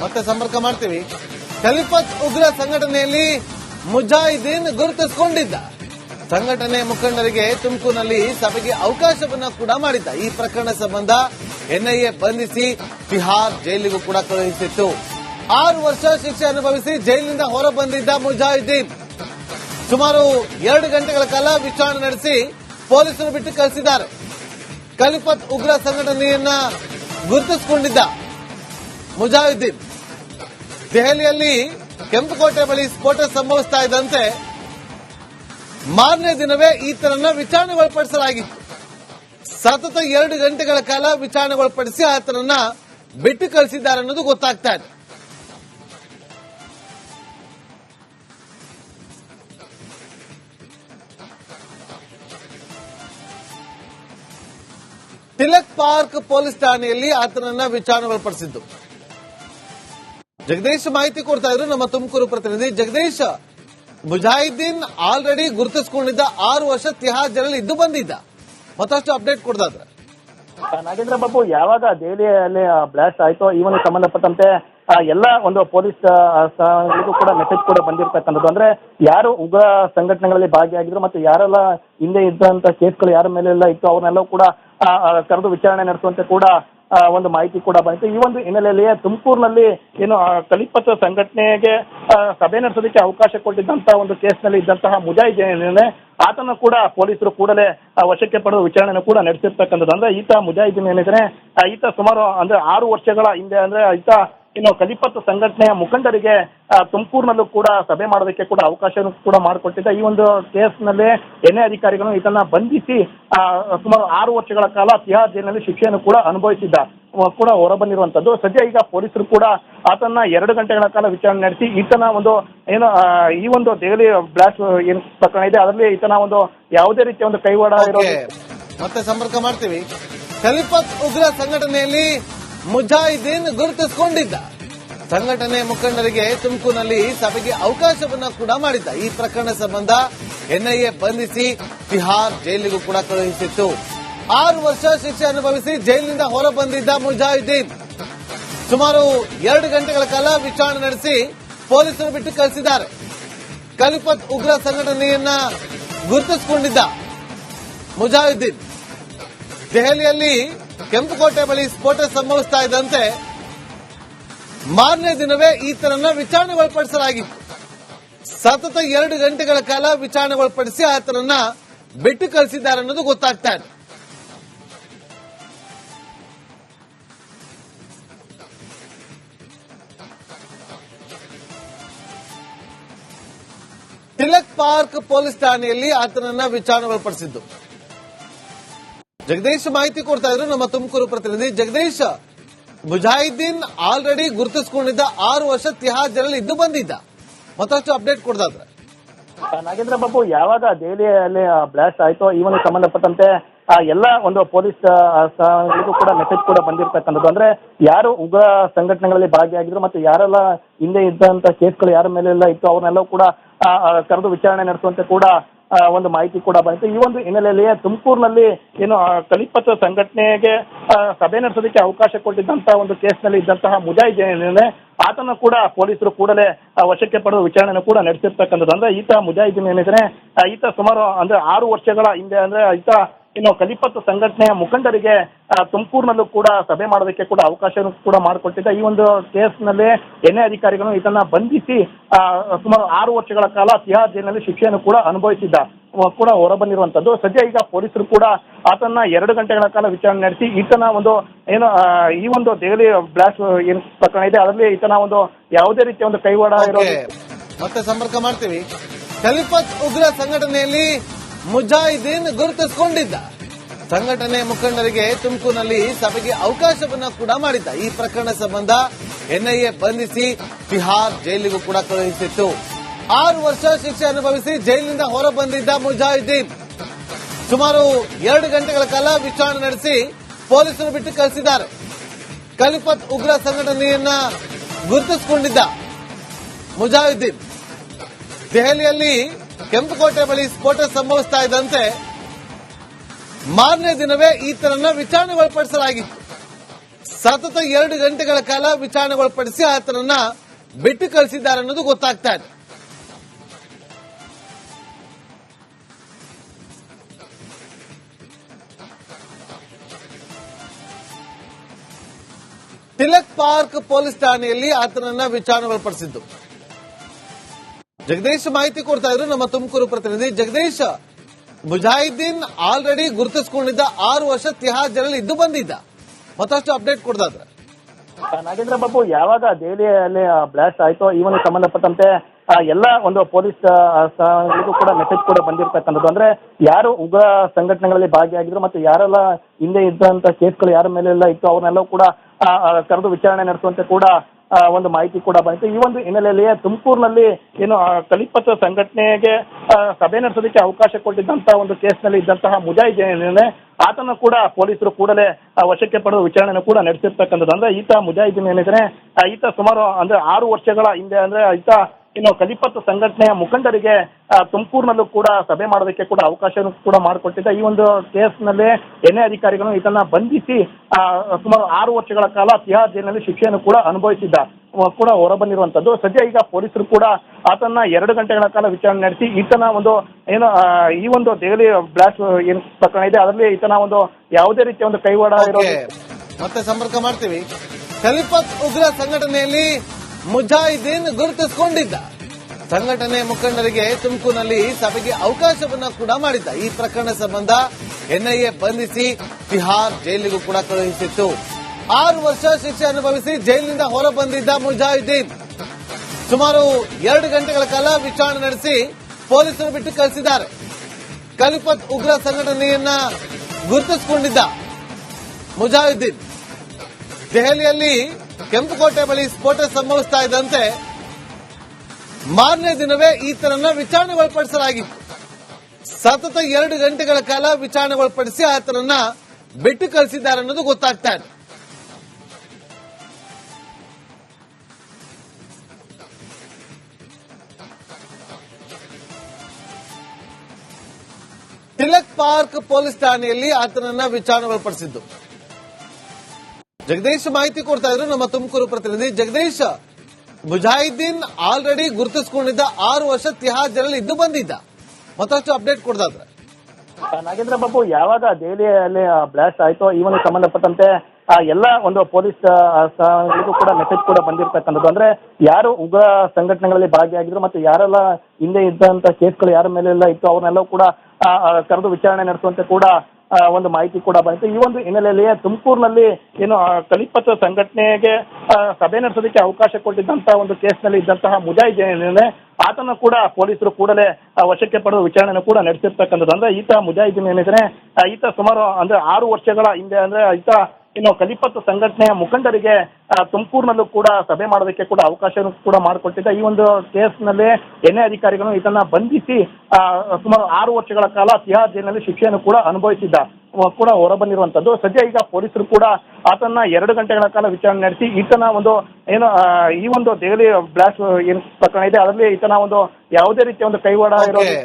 ಮತ್ತೆ ಸಂಪರ್ಕ ಮಾಡ್ತೀವಿ. ಖಲಿಫತ್ ಉಗ್ರ ಸಂಘಟನೆಯಲ್ಲಿ ಮುಜಾಹಿದ್ದೀನ್ ಗುರುತಿಸಿಕೊಂಡಿದ್ದ. ಸಂಘಟನೆ ಮುಖಂಡರಿಗೆ ತುಮಕೂರಿನಲ್ಲಿ ಸಭೆಗೆ ಅವಕಾಶವನ್ನ ಕೂಡ ಮಾಡಿದ್ದ. ಈ ಪ್ರಕರಣ ಸಂಬಂಧ ಎನ್ಐಎ ಬಂಧಿಸಿ ತಿಹಾರ್ ಜೈಲಿಗೂ ಕೂಡ ಕಳುಹಿಸಿತ್ತು. ಆರು ವರ್ಷ ಶಿಕ್ಷೆ ಅನುಭವಿಸಿ ಜೈಲಿನಿಂದ ಹೊರಬಂದಿದ್ದ ಮುಜಾಹಿದ್ದೀನ್. ಸುಮಾರು ಎರಡು ಗಂಟೆಗಳ ಕಾಲ ವಿಚಾರಣೆ ನಡೆಸಿ ಪೊಲೀಸರು ಬಿಟ್ಟು ಕಳಿಸಿದ್ದಾರೆ. ಖಲಿಫತ್ ಉಗ್ರ ಸಂಘಟನೆಯನ್ನ ಗುರುತಿಸಿಕೊಂಡಿದ್ದ ಮುಜಾಹಿದ್ದೀನ್. ದೆಹಲಿಯಲ್ಲಿ ಕೆಂಪುಕೋಟೆ ಬಳಿ ಸ್ಫೋಟ ಸಂಭವಿಸ್ತಾ ಇದ್ದಂತೆ ಮಾರನೇ ದಿನವೇ ಈತನನ್ನ ವಿಚಾರಣೆಗೊಳಪಡಿಸಲಾಗಿತ್ತು. ಸತತ ಎರಡು ಗಂಟೆಗಳ ಕಾಲ ವಿಚಾರಣೆಗೊಳಪಡಿಸಿ ಆತನನ್ನ ಬಿಟ್ಟು ಕಳಿಸಿದ್ದಾರೆ ಅನ್ನೋದು ಗೊತ್ತಾಗ್ತಾ ಇದೆ. ತಿಲಕ್ ಪಾರ್ಕ್ ಪೊಲೀಸ್ ಠಾಣೆಯಲ್ಲಿ ಆತನನ್ನ ವಿಚಾರಣೆಗೊಳಪಡಿಸಿದ್ದು. ಜಗದೀಶ್ ಮಾಹಿತಿ ಕೊಡ್ತಾ ಇದ್ರು ನಮ್ಮ ತುಮಕೂರು ಪ್ರತಿನಿಧಿ ಜಗದೀಶ್, ಮುಜಾಹಿದ್ದೀನ್ ಆಲ್ರೆಡಿ ಗುರುತಿಸಿಕೊಂಡಿದ್ದ ಆರು ವರ್ಷ ತಿಹಾರ್ ಜನರಲ್ಲಿ ಇದ್ದು ಬಂದಿದ್ದ. ಮತ್ತಷ್ಟು ಅಪ್ಡೇಟ್ ಕೊಡ್ದಾದ್ರೆ. ನಾಗೇಂದ್ರ ಬಾಬು, ಯಾವಾಗ ದೆಹಲಿಯಲ್ಲಿ ಬ್ಲಾಸ್ಟ್ ಆಯ್ತೋ, ಈ ಒಂದು ಸಂಬಂಧಪಟ್ಟಂತೆ ಎಲ್ಲ ಒಂದು ಪೊಲೀಸ್ ಸ್ಥಾನಗಳಿಗೂ ಕೂಡ ಮೆಸೇಜ್ ಕೂಡ ಬಂದಿರತಕ್ಕಂಥದ್ದು. ಅಂದ್ರೆ ಯಾರು ಉಗ್ರ ಸಂಘಟನೆಗಳಲ್ಲಿ ಭಾಗಿಯಾಗಿದ್ರು ಮತ್ತೆ ಯಾರೆಲ್ಲ ಹಿಂದೆ ಇದ್ದಂತ ಕೇಸ್ಗಳು ಯಾರ ಮೇಲೆಲ್ಲ ಇತ್ತು, ಅವ್ರನ್ನೆಲ್ಲ ಕೂಡ ಕರೆದು ವಿಚಾರಣೆ ನಡೆಸುವಂತೆ ಕೂಡ ಒಂದು ಮಾಹಿತಿ ಕೂಡ ಬಂದಿತ್ತು. ಈ ಒಂದು ಹಿನ್ನೆಲೆಯಲ್ಲಿ ತುಮಕೂರಿನಲ್ಲಿ ಏನು ಕಲಿಪತ್ ಸಂಘಟನೆಗೆ ಸಭೆ ನಡೆಸೋದಕ್ಕೆ ಅವಕಾಶ ಕೊಟ್ಟಿದ್ದಂತಹ ಒಂದು ಕೇಸ್ನಲ್ಲಿ ಇದ್ದಂತಹ ಮುಜಾಹಿದ್ದೀನ್ ಆತನ ಕೂಡ ಪೊಲೀಸರು ಕೂಡಲೇ ವಶಕ್ಕೆ ಪಡೆದು ವಿಚಾರಣೆ ಕೂಡ ನಡೆಸಿರ್ತಕ್ಕಂಥದ್ದು. ಅಂದ್ರೆ ಈತ ಮುಜಾಹಿದ್ದೀನ್ ಏನಿದ್ರೆ ಈತ ಸುಮಾರು, ಅಂದ್ರೆ ಆರು ವರ್ಷಗಳ ಹಿಂದೆ, ಅಂದ್ರೆ ಈತ ಇನ್ನು ಕಲಿಪತ್ ಸಂಘಟನೆಯ ಮುಖಂಡರಿಗೆ ತುಮಕೂರಿನಲ್ಲೂ ಕೂಡ ಸಭೆ ಮಾಡೋದಕ್ಕೆ ಕೂಡ ಅವಕಾಶ ಕೂಡ ಮಾಡಿಕೊಟ್ಟಿದ್ದ ಈ ಒಂದು ಕೇಸ್ನಲ್ಲಿ ಎನ್ಎ ಅಧಿಕಾರಿಗಳು ಇದನ್ನ ಬಂಧಿಸಿ ಸುಮಾರು ಆರು ವರ್ಷಗಳ ಕಾಲ ತಿಹಾರ್ ಜೈಲಿನಲ್ಲಿ ಶಿಕ್ಷೆಯನ್ನು ಕೂಡ ಅನುಭವಿಸಿದ್ದ ಕೂಡ ಹೊರಬಂದಿರುವಂತದ್ದು ಸದ್ಯ ಈಗ ಪೊಲೀಸರು ಕೂಡ ಆತನ ಎರಡು ಗಂಟೆಗಳ ಕಾಲ ವಿಚಾರಣೆ ನಡೆಸಿ, ಈತನ ಒಂದು ಏನು ಈ ಒಂದು ದೆಹಲಿ ಬ್ಲಾಸ್ಟ್ ಏನು ಪ್ರಕರಣ ಇದೆ, ಅದರಲ್ಲಿ ಈತನ ಒಂದು ಯಾವುದೇ ರೀತಿಯ ಒಂದು ಕೈವಾಡ ಓಕೆ. ಮತ್ತೆ ಸಂಪರ್ಕ ಮಾಡ್ತೀವಿ ಕಲಿಪತ್ ಉಗ್ರ ಸಂಘಟನೆಯಲ್ಲಿ ಮುಜಾಹಿದೀನ್ ಗುರುತಿಸಿಕೊಂಡಿದ್ದ. ಸಂಘಟನೆ ಮುಖಂಡರಿಗೆ ತುಮಕೂರಿನಲ್ಲಿ ಸಭೆಗೆ ಅವಕಾಶವನ್ನ ಕೂಡ ಮಾಡಿದ್ದ. ಈ ಪ್ರಕರಣ ಸಂಬಂಧ ಎನ್ಐಎ ಬಂಧಿಸಿ ತಿಹಾರ್ ಜೈಲಿಗೂ ಕೂಡ ಕಳುಹಿಸಿತ್ತು. ಆರು ವರ್ಷ ಶಿಕ್ಷೆ ಅನುಭವಿಸಿ ಜೈಲಿನಿಂದ ಹೊರ ಬಂದಿದ್ದ ಮುಜಾಹಿದ್ದೀನ್. ಸುಮಾರು ಎರಡು ಗಂಟೆಗಳ ಕಾಲ ವಿಚಾರಣೆ ನಡೆಸಿ ಪೊಲೀಸರು ಬಿಟ್ಟು ಕಳಿಸಿದ್ದಾರೆ. ಕಲಿಪತ್ ಉಗ್ರ ಸಂಘಟನೆಯನ್ನ ಗುರುತಿಸಿಕೊಂಡಿದ್ದ ಮುಜಾಹಿದ್ದೀನ್. ದೆಹಲಿಯಲ್ಲಿ ಕೆಂಪುಕೋಟೆ ಬಳಿ ಸ್ಫೋಟ ಸಂಭವಿಸ್ತಾ ಇದ್ದಂತೆ ಮಾರನೇ ದಿನವೇ ಈತನನ್ನ ವಿಚಾರಣೆಗೊಳಪಡಿಸಲಾಗಿತ್ತು. ಸತತ ಎರಡು ಗಂಟೆಗಳ ಕಾಲ ವಿಚಾರಣೆಗೊಳಪಡಿಸಿ ಆತನನ್ನ ಬಿಟ್ಟು ಕಳಿಸಿದ್ದಾರೆ ಅನ್ನೋದು ಗೊತ್ತಾಗ್ತಾ ಇದೆ. ತಿಲಕ್ ಪಾರ್ಕ್ ಪೊಲೀಸ್ ಠಾಣೆಯಲ್ಲಿ ಆತನನ್ನ ವಿಚಾರಣೆಗೊಳಪಡಿಸಿದ್ದು. ಜಗದೀಶ್ ಮಾಹಿತಿ ಕೊಡ್ತಾ ಇದ್ರು ನಮ್ಮ ತುಮಕೂರು ಪ್ರತಿನಿಧಿ ಜಗದೀಶ್, ಮುಜಾಹಿದ್ದೀನ್ ಆಲ್ರೆಡಿ ಗುರುತಿಸಿಕೊಂಡಿದ್ದ ಆರು ವರ್ಷ ತಿಹಾರ್ ಜೈಲಲ್ಲಿ ಇದ್ದು ಬಂದಿದ್ದ. ಮತ್ತಷ್ಟು ಅಪ್ಡೇಟ್ ಕೊಡ್ದಾದ್ರೆ. ನಾಗೇಂದ್ರ ಬಾಬು, ಯಾವಾಗ ದೆಹಲಿಯಲ್ಲಿ ಬ್ಲಾಸ್ಟ್ ಆಯ್ತೋ, ಈ ಒಂದು ಸಂಬಂಧಪಟ್ಟಂತೆ ಎಲ್ಲ ಒಂದು ಪೊಲೀಸ್ ಸ್ಥಾನಗಳಿಗೂ ಕೂಡ ಮೆಸೇಜ್ ಕೂಡ ಬಂದಿರತಕ್ಕಂಥದ್ದು. ಅಂದ್ರೆ ಯಾರು ಉಗ್ರ ಸಂಘಟನೆಗಳಲ್ಲಿ ಭಾಗಿಯಾಗಿದ್ರು ಮತ್ತೆ ಯಾರೆಲ್ಲ ಹಿಂದೆ ಇದ್ದಂತ ಕೇಸ್ಗಳು ಯಾರ ಮೇಲೆಲ್ಲ ಇತ್ತು, ಅವ್ರನ್ನೆಲ್ಲ ಕೂಡ ಕರೆದು ವಿಚಾರಣೆ ನಡೆಸುವಂತೆ ಕೂಡ ಒಂದು ಮಾಹಿತಿ ಕೂಡ ಬಂತು ಈ ಒಂದು ಹಿನ್ನೆಲೆಯಲ್ಲಿ ತುಮಕೂರಿನಲ್ಲಿ ಏನು ಕಲಿಪತ್ ಸಂಘಟನೆಗೆ ಸಭೆ ನಡೆಸೋದಕ್ಕೆ ಅವಕಾಶ ಕೊಟ್ಟಿದ್ದಂತಹ ಒಂದು ಕೇಸ್ನಲ್ಲಿ ಇದ್ದಂತಹ ಮುಜಾಹಿದ್ದೀನ್ ಆತನ ಕೂಡ ಪೊಲೀಸರು ಕೂಡಲೇ ವಶಕ್ಕೆ ಪಡೆದು ವಿಚಾರಣೆ ಕೂಡ ನಡೆಸಿರ್ತಕ್ಕಂಥದ್ದು. ಅಂದ್ರೆ ಈತ ಮುಜಾಹಿದ್ದೀನ್ ಏನಿದ್ರೆ ಈತ ಸುಮಾರು, ಅಂದ್ರೆ ಆರು ವರ್ಷಗಳ ಹಿಂದೆ, ಅಂದ್ರೆ ಈತ ಇನ್ನು ಕಲಿಪತ್ ಸಂಘಟನೆಯ ಮುಖಂಡರಿಗೆ ತುಮಕೂರಿನಲ್ಲೂ ಕೂಡ ಸಭೆ ಮಾಡೋದಕ್ಕೆ ಕೂಡ ಅವಕಾಶ ಕೂಡ ಮಾಡಿಕೊಟ್ಟಿದ್ದ ಈ ಒಂದು ಕೇಸ್ನಲ್ಲಿ ಎನ್ಐ ಅಧಿಕಾರಿಗಳು ಇದನ್ನ ಬಂಧಿಸಿ ಸುಮಾರು ಆರು ವರ್ಷಗಳ ಕಾಲ ತಿಹಾರ್ ಜೈಲಿನಲ್ಲಿ ಶಿಕ್ಷೆಯನ್ನು ಕೂಡ ಅನುಭವಿಸಿದ್ದ ಕೂಡ ಹೊರಬಂದಿರುವಂತದ್ದು. ಸದ್ಯ ಈಗ ಪೊಲೀಸರು ಕೂಡ ಆತನ ಎರಡು ಗಂಟೆಗಳ ಕಾಲ ವಿಚಾರಣೆ ನಡೆಸಿ ಈತನ ಒಂದು ಏನು ಈ ಒಂದು ದೆಹಲಿ ಬ್ಲಾಸ್ಟ್ ಏನು ಪ್ರಕರಣ ಇದೆ ಅದರಲ್ಲಿ ಈತನ ಒಂದು ಯಾವುದೇ ರೀತಿಯ ಒಂದು ಕೈವಾಡ ಇರೋ ಮತ್ತೆ ಸಂಪರ್ಕ ಮಾಡ್ತೀವಿ. ಖಲಿಫತ್ ಉಗ್ರ ಸಂಘಟನೆಯಲ್ಲಿ ಮುಜಾಹಿದೀನ್ ಗುರುತಿಸಿಕೊಂಡಿದ್ದ. ಸಂಘಟನೆ ಮುಖಂಡರಿಗೆ ತುಮಕೂರಿನಲ್ಲಿ ಸಭೆಗೆ ಅವಕಾಶವನ್ನ ಕೂಡ ಮಾಡಿದ್ದ. ಈ ಪ್ರಕರಣ ಸಂಬಂಧ ಎನ್ಐಎ ಬಂಧಿಸಿ ತಿಹಾರ್ ಜೈಲಿಗೂ ಕೂಡ ಕಳುಹಿಸಿತ್ತು. ಆರು ವರ್ಷ ಶಿಕ್ಷೆ ಅನುಭವಿಸಿ ಜೈಲಿನಿಂದ ಹೊರಬಂದಿದ್ದ ಮುಜಾಹಿದ್ದೀನ್ ಸುಮಾರು ಎರಡು ಗಂಟೆಗಳ ಕಾಲ ವಿಚಾರಣೆ ನಡೆಸಿ ಪೊಲೀಸರು ಬಿಟ್ಟು ಕಳಿಸಿದ್ದಾರೆ. ಕಲಿಪತ್ ಉಗ್ರ ಸಂಘಟನೆಯನ್ನ ಗುರುತಿಸಿಕೊಂಡಿದ್ದ ಮುಜಾಹಿದ್ದೀನ್. ದೆಹಲಿಯಲ್ಲಿ ಕೆಂಪುಕೋಟೆ ಬಳಿ ಸ್ಫೋಟ ಸಂಭವಿಸ್ತಾ ಇದ್ದಂತೆ ಮಾರನೇ ದಿನವೇ ಈತನನ್ನ ವಿಚಾರಣೆಗೊಳಪಡಿಸಲಾಗಿತ್ತು ಸತತ ಎರಡು ಗಂಟೆಗಳ ಕಾಲ ವಿಚಾರಣೆಗೊಳಪಡಿಸಿ ಆತನನ್ನ ಬಿಟ್ಟು ಕಳಿಸಿದ್ದಾರೆ ಅನ್ನೋದು ಗೊತ್ತಾಗ್ತಾ ಇದೆ. ತಿಲಕ್ ಪಾರ್ಕ್ ಪೊಲೀಸ್ ಠಾಣೆಯಲ್ಲಿ ಆತನನ್ನ ವಿಚಾರಣೆಗೊಳಪಡಿಸಿದ್ದು. ಜಗದೀಶ್ ಮಾಹಿತಿ ಕೊಡ್ತಾ ಇದ್ರು ನಮ್ಮ ತುಮಕೂರು ಪ್ರತಿನಿಧಿ ಜಗದೀಶ್. ಮುಜಾಹಿದ್ದೀನ್ ಆಲ್ರೆಡಿ ಗುರುತಿಸಿಕೊಂಡಿದ್ದ ಆರು ವರ್ಷ ತಿಹಾರ್ ಜೈಲಲ್ಲಿ ಇದ್ದು ಬಂದಿದ್ದ. ಮತ್ತಷ್ಟು ಅಪ್ಡೇಟ್ ಕೊಡ್ದಾದ್ರೆ. ನಾಗೇಂದ್ರ ಬಾಬು ಯಾವಾಗ ದೆಹಲಿಯಲ್ಲಿ ಬ್ಲಾಸ್ಟ್ ಆಯ್ತೋ ಇವನಿಗೆ ಸಂಬಂಧಪಟ್ಟಂತೆ ಆ, ಎಲ್ಲ ಒಂದು ಪೊಲೀಸ್ ಕೂಡ ಮೆಸೇಜ್ ಕೂಡ ಬಂದಿರತಕ್ಕಂಥದ್ದು. ಅಂದ್ರೆ ಯಾರು ಉಗ್ರ ಸಂಘಟನೆಗಳಲ್ಲಿ ಭಾಗಿಯಾಗಿದ್ರು ಮತ್ತೆ ಯಾರೆಲ್ಲ ಹಿಂದೆ ಇದ್ದಂತ ಕೇಸ್ಗಳು ಯಾರ ಮೇಲೆಲ್ಲ ಇತ್ತು ಅವ್ರನ್ನೆಲ್ಲ ಕೂಡ ಕರೆದು ವಿಚಾರಣೆ ನಡೆಸುವಂತೆ ಕೂಡ ಒಂದು ಮಾಹಿತಿ ಕೂಡ ಬಂದಿತ್ತು. ಈ ಒಂದು ಹಿನ್ನೆಲೆಯಲ್ಲಿ ತುಮಕೂರಿನಲ್ಲಿ ಏನು ಕಲಿಪತ್ ಸಂಘಟನೆಗೆ ಸಭೆ ನಡೆಸೋದಕ್ಕೆ ಅವಕಾಶ ಕೊಟ್ಟಿದ್ದಂತಹ ಒಂದು ಕೇಸ್ನಲ್ಲಿ ಇದ್ದಂತಹ ಮುಜಾಹಿದ್ದೀನ್ ಆತನ ಕೂಡ ಪೊಲೀಸರು ಕೂಡಲೇ ವಶಕ್ಕೆ ಪಡೆದು ವಿಚಾರಣೆ ಕೂಡ ನಡೆಸಿರ್ತಕ್ಕಂಥದ್ದು. ಅಂದ್ರೆ ಈತ ಮುಜಾಹಿದ್ದೀನ್ ಏನಿದ್ರೆ ಈತ ಸುಮಾರು, ಅಂದ್ರೆ ಆರು ವರ್ಷಗಳ ಹಿಂದೆ, ಅಂದ್ರೆ ಈತ ಇನ್ನು ಕಲಿಪತ್ ಸಂಘಟನೆಯ ಮುಖಂಡರಿಗೆ ತುಮಕೂರಿನಲ್ಲೂ ಕೂಡ ಸಭೆ ಮಾಡೋದಕ್ಕೆ ಕೂಡ ಅವಕಾಶ ಕೂಡ ಮಾಡಿಕೊಟ್ಟಿದ್ದ ಈ ಒಂದು ಕೇಸ್ನಲ್ಲಿ ಎನ್ಎ ಅಧಿಕಾರಿಗಳು ಇದನ್ನ ಬಂಧಿಸಿ ಸುಮಾರು ಆರು ವರ್ಷಗಳ ಕಾಲ ತಿಹಾರ್ ಜೈಲಿನಲ್ಲಿ ಶಿಕ್ಷೆಯನ್ನು ಕೂಡ ಅನುಭವಿಸಿದ್ದ ಕೂಡ ಹೊರಬಂದಿರುವಂತದ್ದು ಸದ್ಯ ಈಗ ಪೊಲೀಸರು ಕೂಡ ಆತನ ಎರಡು ಗಂಟೆಗಳ ಕಾಲ ವಿಚಾರಣೆ ನಡೆಸಿ, ಈತನ ಒಂದು ಏನು ಈ ಒಂದು ದೆಹಲಿ ಬ್ಲಾಸ್ಟ್ ಏನು ಪ್ರಕರಣ ಇದೆ, ಅದರಲ್ಲಿ ಈತನ ಒಂದು ಯಾವುದೇ ರೀತಿಯ ಒಂದು ಕೈವಾಡ ಓಕೆ. ಮತ್ತೆ ಸಂಪರ್ಕ ಮಾಡ್ತೀವಿ ಕಲಿಪತ್ ಉಗ್ರ ಸಂಘಟನೆಯಲ್ಲಿ ಮುಜಾಹಿದ್ದೀನ್ ಗುರುತಿಸಿಕೊಂಡಿದ್ದ. ಸಂಘಟನೆ ಮುಖಂಡರಿಗೆ ತುಮಕೂರಿನಲ್ಲಿ ಸಭೆಗೆ ಅವಕಾಶವನ್ನ ಕೂಡ ಮಾಡಿದ್ದ. ಈ ಪ್ರಕರಣ ಸಂಬಂಧ ಎನ್ಐಎ ಬಂಧಿಸಿ ತಿಹಾರ್ ಜೈಲಿಗೂ ಕೂಡ ಕಳುಹಿಸಿತ್ತು. ಆರು ವರ್ಷ ಶಿಕ್ಷೆ ಅನುಭವಿಸಿ ಜೈಲಿನಿಂದ ಹೊರ ಬಂದಿದ್ದ ಮುಜಾಹಿದ್ದೀನ್. ಸುಮಾರು ಎರಡು ಗಂಟೆಗಳ ಕಾಲ ವಿಚಾರಣೆ ನಡೆಸಿ ಪೊಲೀಸರು ಬಿಟ್ಟು ಕಳಿಸಿದ್ದಾರೆ. ಕಲಿಪತ್ ಉಗ್ರ ಸಂಘಟನೆಯನ್ನ ಗುರುತಿಸಿಕೊಂಡಿದ್ದ ಮುಜಾಹಿದ್ದೀನ್. ದೆಹಲಿಯಲ್ಲಿ ಕೆಂಪುಕೋಟೆ ಬಳಿ ಸ್ಫೋಟ ಸಂಭವಿಸ್ತಾ ಇದ್ದಂತೆ ಮಾರನೇ ದಿನವೇ ಈತನನ್ನ ವಿಚಾರಣೆಗೊಳಪಡಿಸಲಾಗಿತ್ತು. ಸತತ ಎರಡು ಗಂಟೆಗಳ ಕಾಲ ವಿಚಾರಣೆಗೊಳಪಡಿಸಿ ಆತನನ್ನ ಬಿಟ್ಟು ಕಳಿಸಿದ್ದಾರೆ ಅನ್ನೋದು ಗೊತ್ತಾಗ್ತಾ ಇದೆ. ತಿಲಕ್ ಪಾರ್ಕ್ ಪೊಲೀಸ್ ಠಾಣೆಯಲ್ಲಿ ಆತನನ್ನ ವಿಚಾರಣೆಗೊಳಪಡಿಸಿದ್ದು. ಜಗದೀಶ್ ಮಾಹಿತಿ ಕೊಡ್ತಾ ಇದ್ರು ನಮ್ಮ ತುಮಕೂರು ಪ್ರತಿನಿಧಿ ಜಗದೀಶ್, ಮುಜಾಹಿದ್ದೀನ್ ಆಲ್ರೆಡಿ ಗುರುತಿಸಿಕೊಂಡಿದ್ದ ಆರು ವರ್ಷ ತಿಹಾರ್ ಜೈಲಲ್ಲಿ ಇದ್ದು ಬಂದಿದ್ದ. ಮತ್ತಷ್ಟು ಅಪ್ಡೇಟ್ ಕೊಡ್ದಾದ್ರೆ. ನಾಗೇಂದ್ರ ಬಾಬು, ಯಾವಾಗ ದೆಹಲಿಯಲ್ಲಿ ಬ್ಲಾಸ್ಟ್ ಆಯ್ತೋ ಒಂದು ಸಂಬಂಧಪಟ್ಟಂತೆ ಎಲ್ಲ ಒಂದು ಪೊಲೀಸ್ ಸ್ಥಾನಗಳಿಗೂ ಕೂಡ ಮೆಸೇಜ್ ಕೂಡ ಬಂದಿರತಕ್ಕಂಥದ್ದು. ಅಂದ್ರೆ ಯಾರು ಉಗ್ರ ಸಂಘಟನೆಗಳಲ್ಲಿ ಭಾಗಿಯಾಗಿದ್ರು ಮತ್ತೆ ಯಾರೆಲ್ಲ ಹಿಂದೆ ಇದ್ದಂತ ಕೇಸ್ಗಳು ಯಾರ ಮೇಲೆಲ್ಲ ಇತ್ತು, ಅವ್ರನ್ನೆಲ್ಲ ಕೂಡ ಕರೆದು ವಿಚಾರಣೆ ನಡೆಸುವಂತೆ ಕೂಡ ಒಂದು ಮಾಹಿತಿ ಕೂಡ ಬಂತು ಈ ಒಂದು ಹಿನ್ನೆಲೆಯಲ್ಲಿ ತುಮಕೂರಿನಲ್ಲಿ ಏನು ಕಲಿಪತ್ ಸಂಘಟನೆಗೆ ಸಭೆ ನಡೆಸೋದಕ್ಕೆ ಅವಕಾಶ ಕೊಟ್ಟಿದ್ದಂತಹ ಒಂದು ಕೇಸ್ನಲ್ಲಿ ಇದ್ದಂತಹ ಮುಜಾಹಿದ್ದೀನ್ ಆತನ ಕೂಡ ಪೊಲೀಸರು ಕೂಡಲೇ ವಶಕ್ಕೆ ಪಡೆದು ವಿಚಾರಣೆ ಕೂಡ ನಡೆಸಿರ್ತಕ್ಕಂಥದ್ದು. ಅಂದ್ರೆ ಈತ ಮುಜಾಹಿದ್ದೀನ್ ಏನಿದ್ರೆ ಈತ ಸುಮಾರು, ಅಂದ್ರೆ ಆರು ವರ್ಷಗಳ ಹಿಂದೆ, ಅಂದ್ರೆ ಈತ ಇನ್ನು ಕಲಿಪತ್ ಸಂಘಟನೆಯ ಮುಖಂಡರಿಗೆ ತುಮಕೂರಿನಲ್ಲೂ ಕೂಡ ಸಭೆ ಮಾಡೋದಕ್ಕೆ ಕೂಡ ಅವಕಾಶ ಕೂಡ ಮಾಡಿಕೊಟ್ಟಿದ್ದ ಈ ಒಂದು ಕೇಸ್ನಲ್ಲಿ ಎನ್ಐ ಅಧಿಕಾರಿಗಳು ಇದನ್ನ ಬಂಧಿಸಿ ಸುಮಾರು ಆರು ವರ್ಷಗಳ ಕಾಲ ತಿಹಾರ್ ಜೈಲಿನಲ್ಲಿ ಶಿಕ್ಷೆಯನ್ನು ಕೂಡ ಅನುಭವಿಸಿದ್ದ ಕೂಡ ಹೊರಬಂದಿರುವಂತದ್ದು ಸದ್ಯ ಈಗ ಪೊಲೀಸರು ಕೂಡ ಆತನ ಎರಡು ಗಂಟೆಗಳ ಕಾಲ ವಿಚಾರಣೆ ನಡೆಸಿ, ಈತನ ಒಂದು ಏನು ಈ ಒಂದು ದೆಹಲಿ ಬ್ಲಾಸ್ಟ್ ಏನು ಪ್ರಕರಣ ಇದೆ, ಅದರಲ್ಲಿ ಈತನ ಒಂದು ಯಾವುದೇ ರೀತಿಯ ಒಂದು ಕೈವಾಡ ಓಕೆ.